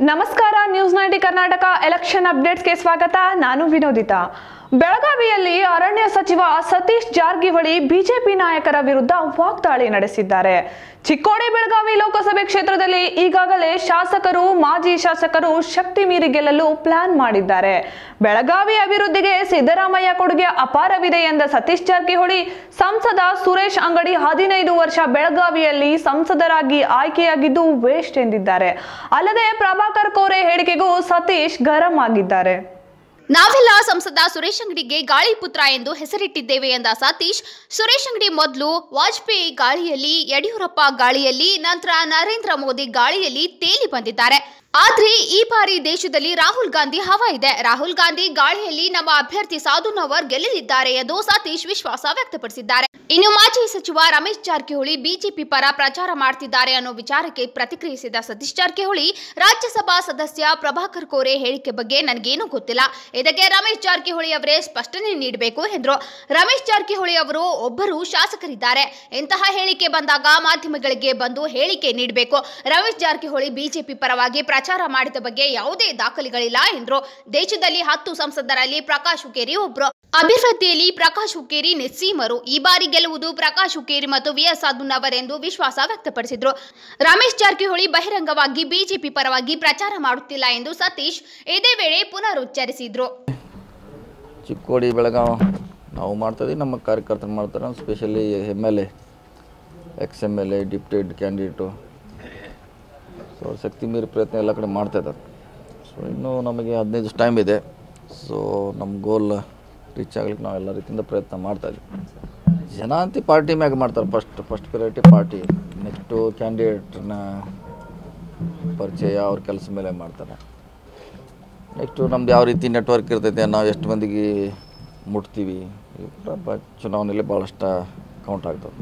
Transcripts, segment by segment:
ನಮಸ್ಕಾರ news ninety Karnataka. Election ಅಪ್ಡೇಟ್ಸ್ಗೆ ಸ್ವಾಗತ. ನಾನು ವಿನೋದಿತಾ. ಬೆಳಗಾವಿಯಲ್ಲಿ ಅರಣ್ಯ ಸಚಿವ ಸತೀಶ್ ಜಾರಕಿಹೊಳಿ ಬಿಜೆಪಿ ನಾಯಕರ ವಿರುದ್ಧ ವಾಗ್ದಾಳಿ ನಡೆಸಿದ್ದಾರೆ. ಚಿಕ್ಕೋಡಿ ಬೆಳಗಾವಿ ಲೋಕಸಭೆ ಕ್ಷೇತ್ರದಲ್ಲಿ ಈಗಾಗಲೇ ಶಾಸಕರು, ಮಾಜಿ ಶಾಸಕರು ಶಕ್ತಿ ಮೀರಿ ಗೆಲ್ಲಲು ಪ್ಲಾನ್ ಮಾಡಿದ್ದಾರೆ. ಬೆಳಗಾವಿ ಅಭಿವೃದ್ಧಿಗೆ ಸಿದ್ದರಾಮಯ್ಯ ಕೊಡುಗೆ ಅಪಾರವಿದೆ ಎಂದ ಸತೀಶ್ ಜಾರಕಿಹೊಳಿ, ಸಂಸದ ಸುರೇಶ್ ಅಂಗಡಿ ಹದಿನೈದು ವರ್ಷ ಬೆಳಗಾವಿಯಲ್ಲಿ ಸಂಸದರಾಗಿ ಆಯ್ಕೆಯಾಗಿದ್ದು ವೇಸ್ಟ್ ಎಂದಿದ್ದಾರೆ. ಅಲ್ಲದೆ ಪ್ರಭಾಕರ್ ಕೋರೆ ಹೇಳಿಕೆಗೂ ಸತೀಶ್ ಗರಂ ಆಗಿದ್ದಾರೆ. ನಾವೆಲ್ಲ ಸಂಸದ ಸುರೇಶ್ ಅಂಗಡಿಗೆ ಗಾಳಿ ಪುತ್ರ ಎಂದು ಹೆಸರಿಟ್ಟಿದ್ದೇವೆ ಎಂದ ಸತೀಶ್, ಸುರೇಶ್ ಅಂಗಡಿ ಮೊದಲು ವಾಜಪೇಯಿ ಗಾಳಿಯಲ್ಲಿ, ಯಡಿಯೂರಪ್ಪ ಗಾಳಿಯಲ್ಲಿ, ನಂತರ ನರೇಂದ್ರ ಮೋದಿ ಗಾಳಿಯಲ್ಲಿ ತೇಲಿ ಬಂದಿದ್ದಾರೆ. ಆದ್ರೆ ಈ ಬಾರಿ ದೇಶದಲ್ಲಿ ರಾಹುಲ್ ಗಾಂಧಿ ಹವ ಇದೆ. ರಾಹುಲ್ ಗಾಂಧಿ ಗಾಳಿಯಲ್ಲಿ ನಮ್ಮ ಅಭ್ಯರ್ಥಿ ಸಾಧು ನವರ್ ಗೆಲ್ಲಲಿದ್ದಾರೆ ಎಂದು ಸತೀಶ್ ವಿಶ್ವಾಸ ವ್ಯಕ್ತಪಡಿಸಿದ್ದಾರೆ. ಇನ್ನು ಮಾಜಿ ಸಚಿವ ರಮೇಶ್ ಜಾರಕಿಹೊಳಿ ಬಿಜೆಪಿ ಪರ ಪ್ರಚಾರ ಮಾಡ್ತಿದ್ದಾರೆ ಅನ್ನೋ ವಿಚಾರಕ್ಕೆ ಪ್ರತಿಕ್ರಿಯಿಸಿದ ಸತೀಶ್ ಜಾರಕಿಹೊಳಿ, ರಾಜ್ಯಸಭಾ ಸದಸ್ಯ ಪ್ರಭಾಕರ್ ಕೋರೆ ಹೇಳಿಕೆ ಬಗ್ಗೆ ನನಗೇನೂ ಗೊತ್ತಿಲ್ಲ. ಇದಕ್ಕೆ ರಮೇಶ್ ಜಾರಕಿಹೊಳಿ ಅವರೇ ಸ್ಪಷ್ಟನೆ ನೀಡಬೇಕು ಎಂದರು. ರಮೇಶ್ ಜಾರಕಿಹೊಳಿ ಅವರು ಒಬ್ಬರು ಶಾಸಕರಿದ್ದಾರೆ. ಇಂತಹ ಹೇಳಿಕೆ ಬಂದಾಗ ಮಾಧ್ಯಮಗಳಿಗೆ ಬಂದು ಹೇಳಿಕೆ ನೀಡಬೇಕು. ರಮೇಶ್ ಜಾರಕಿಹೊಳಿ ಬಿಜೆಪಿ ಪರವಾಗಿ ಪ್ರಚಾರ ಮಾಡಿದ ಬಗ್ಗೆ ಯಾವುದೇ ದಾಖಲೆಗಳಿಲ್ಲ ಎಂದರು. ದೇಶದಲ್ಲಿ ಹತ್ತು ಸಂಸದರಲ್ಲಿ ಪ್ರಕಾಶ್ ಹುಕ್ಕೇರಿ ಒಬ್ರು. ಅಭಿವೃದ್ಧಿಯಲ್ಲಿ ಪ್ರಕಾಶ್ ಹುಕ್ಕೇರಿ ನಿಸ್ಸೀಮರು ಈ ಬಾರಿ ಗೆಲ್ಲುವುದು ಪ್ರಕಾಶ್ ಹುಕ್ಕೇರಿ ಮತ್ತು ವಿ ಎಸ್ ಎಂದು ವಿಶ್ವಾಸ ವ್ಯಕ್ತಪಡಿಸಿದ್ರು. ರಮೇಶ್ ಜಾರಕಿಹೊಳಿ ಬಹಿರಂಗವಾಗಿ ಬಿಜೆಪಿ ಪರವಾಗಿ ಪ್ರಚಾರ ಮಾಡುತ್ತಿಲ್ಲ ಎಂದು ಸತೀಶ್ ಇದೇ ವೇಳೆ ಪುನರುಚ್ಚರಿಸಿದ್ರು. ಚಿಕ್ಕೋಡಿ ಬೆಳಗಾವ್ ನಾವು ಮಾಡ್ತೀವಿ ನಮ್ಮ ಕಾರ್ಯಕರ್ತರು ಮಾಡ್ತಾರೆ. Specially M L A ex M L A defeated candidate ಶಕ್ತಿ ಮೀರಿ ಪ್ರಯತ್ನ ಎಲ್ಲ ಕಡೆ ಮಾಡ್ತಾಯಿದ್ದಾರೆ ಸೊ ಇನ್ನೂ ನಮಗೆ ಹದಿನೈದು ಟೈಮ್ ಇದೆ. ಸೊ ನಮ್ಮ ಗೋಲ್ ರೀಚ್ ಆಗ್ಲಿಕ್ಕೆ ನಾವು ಎಲ್ಲ ರೀತಿಯಿಂದ ಪ್ರಯತ್ನ ಮಾಡ್ತಾ ಜನ ಅಂತ ಪಾರ್ಟಿ ಮ್ಯಾಗೆ ಮಾಡ್ತಾರೆ. First first priority party next ಕ್ಯಾಂಡಿಡೇಟ್ನ ಪರಿಚಯ ಅವ್ರ ಕೆಲಸ ಮೇಲೆ ಮಾಡ್ತಾರೆ. ನೆಕ್ಸ್ಟು ನಮ್ದು ಯಾವ ರೀತಿ ನೆಟ್ವರ್ಕ್ ಇರ್ತೈತೆ ನಾವು ಎಷ್ಟು ಮಂದಿಗೆ ಮುಟ್ತೀವಿ ಚುನಾವಣೆಯಲ್ಲಿ ಭಾಳಷ್ಟು ಕೌಂಟ್ ಆಗ್ತದೆ.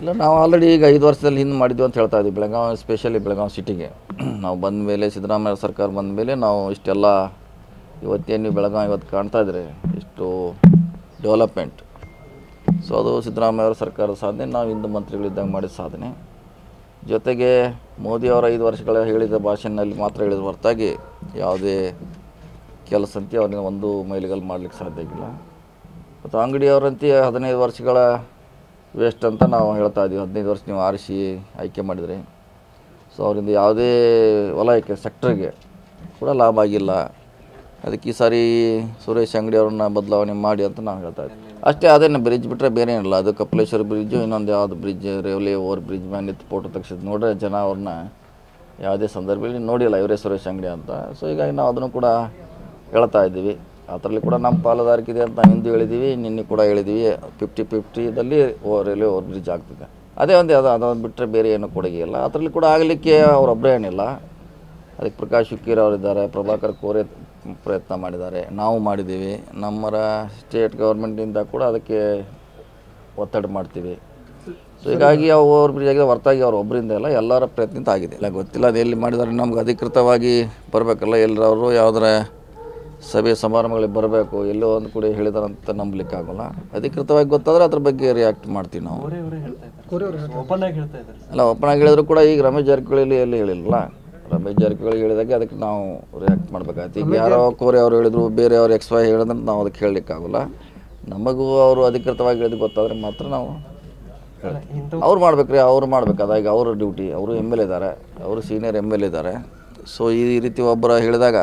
ಇಲ್ಲ, ನಾವು ಆಲ್ರೆಡಿ ಈಗ ಐದು ವರ್ಷದಲ್ಲಿ ಹಿಂದೆ ಮಾಡಿದ್ವಿ ಅಂತ ಹೇಳ್ತಾ ಇದ್ದೀವಿ ಬೆಳಗಾವಿ ಸ್ಪೆಷಲಿ ಬೆಳಗಾವಿ ಸಿಟಿಗೆ ನಾವು ಬಂದ ಮೇಲೆ ಸಿದ್ದರಾಮಯ್ಯ ಸರ್ಕಾರ ಬಂದ ಮೇಲೆ ನಾವು ಇಷ್ಟೆಲ್ಲ ಇವತ್ತೇನು ನೀವು ಬೆಳಗಾವಿ ಇವತ್ತು ಕಾಣ್ತಾ ಇದ್ರೆ, ಇಷ್ಟು ಡೆವಲಪ್ಮೆಂಟ್ ಸೊ ಅದು ಸಿದ್ದರಾಮಯ್ಯ ಅವರ ಸರ್ಕಾರದ ಸಾಧನೆ, ನಾವು ಹಿಂದೂ ಮಂತ್ರಿಗಳಿದ್ದಾಗ ಮಾಡಿದ ಸಾಧನೆ. ಜೊತೆಗೆ ಮೋದಿ ಅವರ ಐದು ವರ್ಷಗಳ ಹೇಳಿದ ಭಾಷೆನಲ್ಲಿ ಮಾತ್ರ ಹೇಳಿದ ಹೊರತಾಗಿ ಯಾವುದೇ ಕೆಲಸ ಅಂತ ಅವ್ರನ್ನ ಒಂದು ಮೈಲಿಗಲ್ಲಿ ಮಾಡ್ಲಿಕ್ಕೆ ಸಾಧ್ಯ ಆಗಿಲ್ಲ. ಮತ್ತು ಅಂಗಡಿಯವರಂತೆ ಹದಿನೈದು ವರ್ಷಗಳ ವೇಸ್ಟ್ ಅಂತ ನಾವು ಹೇಳ್ತಾ ಇದ್ದೀವಿ. ಹದಿನೈದು ವರ್ಷ ನೀವು ಆರಿಸಿ ಆಯ್ಕೆ ಮಾಡಿದರೆ. ಸೊ ಅವರಿಂದ ಯಾವುದೇ ವಲಯಕ್ಕೆ ಸೆಕ್ಟ್ರಿಗೆ ಕೂಡ ಲಾಭ ಆಗಿಲ್ಲ. ಅದಕ್ಕೆ ಈ ಸಾರಿ ಸುರೇಶ್ ಅಂಗಡಿ ಅವ್ರನ್ನ ಬದಲಾವಣೆ ಮಾಡಿ ಅಂತ ನಾವು ಹೇಳ್ತಾ ಇದ್ದೀವಿ. ಅಷ್ಟೇ ಅದೇನು ಬ್ರಿಡ್ಜ್ ಬಿಟ್ಟರೆ ಬೇರೆ ಏನಿಲ್ಲ. ಅದು ಕಪಿಲೇಶ್ವರ ಬ್ರಿಡ್ಜು ಇನ್ನೊಂದು ಯಾವುದು ಬ್ರಿಡ್ಜ್ ರೇವಲಿ ಓವರ್ ಬ್ರಿಡ್ಜ್ ಮ್ಯಾನ್ ನಿಂತು ಫೋಟೋ ತೆಗ್ಸಿದ್ ನೋಡ್ರೆ ಜನ ಅವ್ರನ್ನ ಯಾವುದೇ ಸಂದರ್ಭದಲ್ಲಿ ನೋಡಿಲ್ಲ. ಇವರೇ ಸುರೇಶ್ ಅಂಗಡಿ ಅಂತ. ಸೊ ಹೀಗಾಗಿ ನಾವು ಅದನ್ನು ಕೂಡ ಹೇಳ್ತಾ ಇದ್ದೀವಿ. ಅದರಲ್ಲಿ ಕೂಡ ನಮ್ಮ ಪಾಲುದಾರಿಕೆ ಇದೆ ಅಂತ ಹಿಂದೆ ಹೇಳಿದ್ದೀವಿ ನಿನ್ನೆ ಕೂಡ ಹೇಳಿದ್ದೀವಿ ಫಿಫ್ಟಿ ಫಿಫ್ಟಿದಲ್ಲಿ ರೈಲ್ವೆ ಓವರ್ ಬ್ರಿಡ್ಜ್ ಆಗ್ತಿದೆ. ಅದೇ ಒಂದು, ಅದು ಅದೊಂದು ಬಿಟ್ಟರೆ ಬೇರೆ ಏನು ಕೊಡುಗೆ ಇಲ್ಲ. ಅದರಲ್ಲಿ ಕೂಡ ಆಗಲಿಕ್ಕೆ ಅವರೊಬ್ಬರೇ ಏನಿಲ್ಲ. ಅದಕ್ಕೆ ಪ್ರಕಾಶ್ ಶುಕ್ಕೀರ್ ಅವರಿದ್ದಾರೆ ಪ್ರಭಾಕರ್ ಕೋರೆ ಪ್ರಯತ್ನ ಮಾಡಿದ್ದಾರೆ. ನಾವು ಮಾಡಿದ್ದೀವಿ. ನಮ್ಮರ ಸ್ಟೇಟ್ ಗೌರ್ಮೆಂಟಿಂದ ಕೂಡ ಅದಕ್ಕೆ ಒತ್ತಡ ಮಾಡ್ತೀವಿ. ಸೊ ಹೀಗಾಗಿ ಅವು ಓವರ್ ಬ್ರಿಡ್ಜ್ ಆಗಿದೆ. ಹೊರತಾಗಿ ಅವ್ರು ಒಬ್ಬರಿಂದ ಎಲ್ಲ ಎಲ್ಲರ ಪ್ರಯತ್ನಿತ ಆಗಿದೆ. ಇಲ್ಲ, ಗೊತ್ತಿಲ್ಲ, ಅದು ಎಲ್ಲಿ ಮಾಡಿದ್ದಾರೆ ನಮ್ಗೆ ಅಧಿಕೃತವಾಗಿ ಬರಬೇಕಲ್ಲ ಎಲ್ಲರವರು, ಯಾವುದರ ಸಭೆ ಸಮಾರಂಭಗಳಿಗೆ ಬರಬೇಕು ಎಲ್ಲೋ ಒಂದು ಕೂಡ ಹೇಳಿದಾರಂತ ನಂಬಲಿಕ್ಕೆ ಆಗೋಲ್ಲ ಅಧಿಕೃತವಾಗಿ ಗೊತ್ತಾದ್ರೆ ಅದ್ರ ಬಗ್ಗೆ ರಿಯಾಕ್ಟ್ ಮಾಡ್ತೀವಿ ನಾವು. ಓಪನ್ ಆಗಿ ಹೇಳ್ತಾ ಇದ್ದಾರೆ ಅಲ್ಲ ಓಪನ್ ಆಗಿ ಹೇಳಿದ್ರು ಕೂಡ ಈಗ ರಮೇಶ್ ಜಾರಕಿಹೊಳಿ ಎಲ್ಲಿ ಹೇಳಿಲ್ಲ ರಮೇಶ್ ಜಾರಕಿಹೊಳಿ ಹೇಳಿದಾಗೆ ಅದಕ್ಕೆ ನಾವು ರಿಯಾಕ್ಟ್ ಮಾಡ್ಬೇಕಾಯ್ತು. ಈಗ ಯಾರೋ ಕೋರಿ ಅವ್ರು ಹೇಳಿದ್ರು ಬೇರೆ ಅವ್ರು ಎಕ್ಸ್ ವೈ ಹೇಳಿದ್ರೆ ನಾವು ಅದಕ್ಕೆ ಹೇಳಲಿಕ್ಕಾಗಲ್ಲ. ನಮಗೂ ಅವರು ಅಧಿಕೃತವಾಗಿ ಹೇಳಿದ್ ಗೊತ್ತಾದ್ರೆ ಮಾತ್ರ ನಾವು. ಅವ್ರು ಮಾಡ್ಬೇಕ್ರಿ ಅವ್ರು ಮಾಡ್ಬೇಕು. ಅದಾಗ ಅವ್ರ ಡ್ಯೂಟಿ ಅವರು ಎಂ ಎಲ್ ಇದ್ದಾರೆ ಅವರು ಸೀನಿಯರ್ ಎಂ ಎಲ್ ಇದ್ದಾರೆ ಸೊ ಈ ರೀತಿ ಒಬ್ಬರ ಹೇಳಿದಾಗ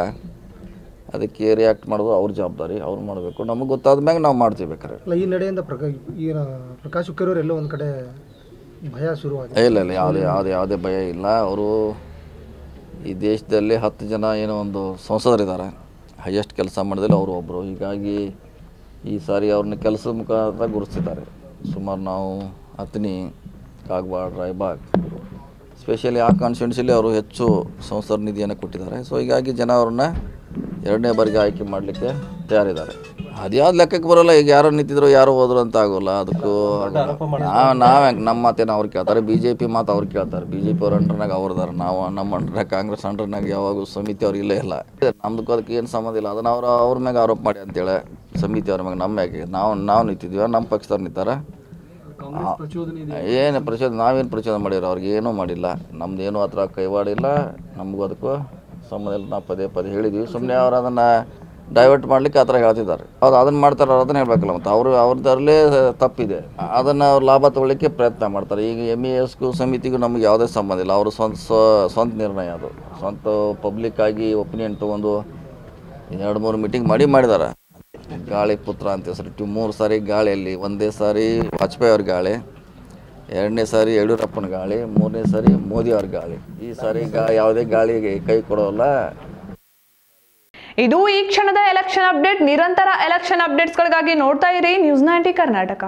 ಅದಕ್ಕೆ ರಿಯಾಕ್ಟ್ ಮಾಡೋದು ಅವ್ರ ಜವಾಬ್ದಾರಿ ಅವ್ರು ಮಾಡಬೇಕು. ನಮಗೆ ಗೊತ್ತಾದ ಮ್ಯಾಗ ನಾವು ಮಾಡ್ತೀವಿ ಬೇಕಾದ್ರೆ ಈ ನಡೆಯಿಂದ ಪ್ರಕಾಶ್ ಎಲ್ಲ ಎಲ್ಲೋ ಒಂದು ಕಡೆ ಭಯ ಶುರು ಇಲ್ಲ ಇಲ್ಲ ಯಾವುದೇ ಯಾವುದೇ ಯಾವುದೇ ಭಯ ಇಲ್ಲ. ಅವರು ಈ ದೇಶದಲ್ಲಿ ಹತ್ತು ಜನ ಏನೋ ಒಂದು ಸಂಸದರಿದ್ದಾರೆ. ಹೈಯೆಸ್ಟ್ ಕೆಲಸ ಮಾಡಿದಲ್ಲಿ ಅವರು ಒಬ್ಬರು ಹೀಗಾಗಿ ಈ ಸಾರಿ ಅವ್ರನ್ನ ಕೆಲಸದ ಮುಖಾಂತರ ಗುರುತಿಸಿದ್ದಾರೆ. ಸುಮಾರು ನಾವು ಅತ್ನಿ ಕಾಗವಾಡ್ ರಾಯ್ಬಾಗ್ ಸ್ಪೆಷಲಿ ಆ ಕಾನ್ಸ್ಟಿಟ್ಯೂನ್ಸಿಲಿ ಅವರು ಹೆಚ್ಚು ಸಂಸದ ನಿಧಿಯನ್ನು ಕೊಟ್ಟಿದ್ದಾರೆ. ಸೊ ಹೀಗಾಗಿ ಜನ ಅವ್ರನ್ನ ಎರಡನೇ ಬಾರಿಗೆ ಆಯ್ಕೆ ಮಾಡಲಿಕ್ಕೆ ತಯಾರಿದ್ದಾರೆ. ಅದ್ಯಾವ್ದು ಲೆಕ್ಕಕ್ಕೆ ಬರೋಲ್ಲ ಈಗ ಯಾರು ನಿಂತಿದ್ರು ಯಾರು ಹೋದ್ರು ಅಂತ ಆಗೋಲ್ಲ. ಅದಕ್ಕೂ ನಾವು ನಾವೇ ನಮ್ಮ ಮಾತೇನು ಅವ್ರು ಕೇಳ್ತಾರೆ ಬಿ ಜೆ ಪಿ ಮಾತು ಅವ್ರು ಕೇಳ್ತಾರೆ. ಬಿ ಜೆ ಪಿ ಅವ್ರ ಅಂಡ್ರನಾಗ ಅವ್ರದಾರ ನಾವು ನಮ್ಮ ಅಂಡ್ರ ಕಾಂಗ್ರೆಸ್ ಅಂಡ್ರನಾಗ ಯಾವಾಗೂ ಸಮಿತಿ ಅವ್ರು ಇಲ್ಲೇ ಇಲ್ಲ. ನಮ್ದಕ್ಕೂ ಅದಕ್ಕೆ ಏನು ಸಂಬಂಧ ಇಲ್ಲ. ಅದನ್ನ ಅವ್ರು ಅವ್ರ ಮ್ಯಾಗ ಆರೋಪ ಮಾಡಿ ಅಂತೇಳಿ ಸಮಿತಿ ಅವ್ರ ಮ್ಯಾಗ ನಮ್ಮ ಮ್ಯಾಗೆ ನಾವು ನಾವು ನಿಂತಿದ್ವಿ ನಮ್ಮ ಪಕ್ಷದವ್ರು ನಿಂತಾರ. ಏನು ಪ್ರಚೋದನೆ ನಾವೇನು ಪ್ರಚೋದನೆ ಮಾಡಿರೋ ಅವ್ರಿಗೆ ಏನೂ ಮಾಡಿಲ್ಲ. ನಮ್ದು ಏನೂ ಹತ್ರ ಕೈವಾಡಿಲ್ಲ ನಮಗೂ ಅದಕ್ಕೂ ಸಂಬಂಧ ನಾವು ಪದೇ ಪದೇ ಹೇಳಿದ್ವಿ. ಸುಮ್ಮನೆ ಅವ್ರು ಅದನ್ನು ಡೈವರ್ಟ್ ಮಾಡ್ಲಿಕ್ಕೆ ಆ ಥರ ಹೇಳ್ತಿದ್ದಾರೆ. ಹೌದು ಅದನ್ನು ಮಾಡ್ತಾರೆ, ಅವ್ರು ಅದನ್ನು ಹೇಳಬೇಕಲ್ಲ, ಮತ್ತು ಅವರು ಅವ್ರದ್ದರಲ್ಲೇ ತಪ್ಪಿದೆ. ಅದನ್ನು ಅವ್ರು ಲಾಭ ತಗೊಳ್ಳಿಕ್ಕೆ ಪ್ರಯತ್ನ ಮಾಡ್ತಾರೆ. ಈಗ ಎಂ ಇ ಎಸ್ಗೂ ಸಮಿತಿಗೂ ನಮಗೆ ಯಾವುದೇ ಸಂಬಂಧ ಇಲ್ಲ. ಅವರು ಸ್ವಂತ ಸ್ವ- ಸ್ವಂತ ನಿರ್ಣಯ ಅದು. ಸ್ವಂತ ಪಬ್ಲಿಕ್ ಆಗಿ ಒಪಿನಿಯನ್ ತೊಗೊಂಡು ಎರಡು ಮೂರು ಮೀಟಿಂಗ್ ಮಾಡಿ ಮಾಡಿದ್ದಾರೆ ಗಾಳಿ ಪುತ್ರ ಅಂತ ಹೆಸರು ಮೂರು ಸಾರಿ ಗಾಳಿಯಲ್ಲಿ, ಒಂದೇ ಸಾರಿ ವಾಜಪೇಯಿ ಅವ್ರ ಗಾಳಿ. ಎರಡನೇ ಸಾರಿ ಯಡಿಯೂರಪ್ಪನ ಗಾಳಿ, ಮೂರನೇ ಸಾರಿ ಮೋದಿ ಅವ್ರ ಗಾಳಿ. ಈ ಸಾರಿ ಗಾ, ಯಾವುದೇ ಗಾಳಿಗೆ ಕೈ ಕೊಡೋಲ್ಲ. ಇದು ಈ ಕ್ಷಣದ ಎಲೆಕ್ಷನ್ ಅಪ್ಡೇಟ್ ನಿರಂತರ ಎಲೆಕ್ಷನ್ ಅಪ್ಡೇಟ್ಸ್ಗಳಿಗಾಗಿ ನೋಡ್ತಾ ಇರಿ ನ್ಯೂಸ್ ನೈಂಟಿ ಕರ್ನಾಟಕ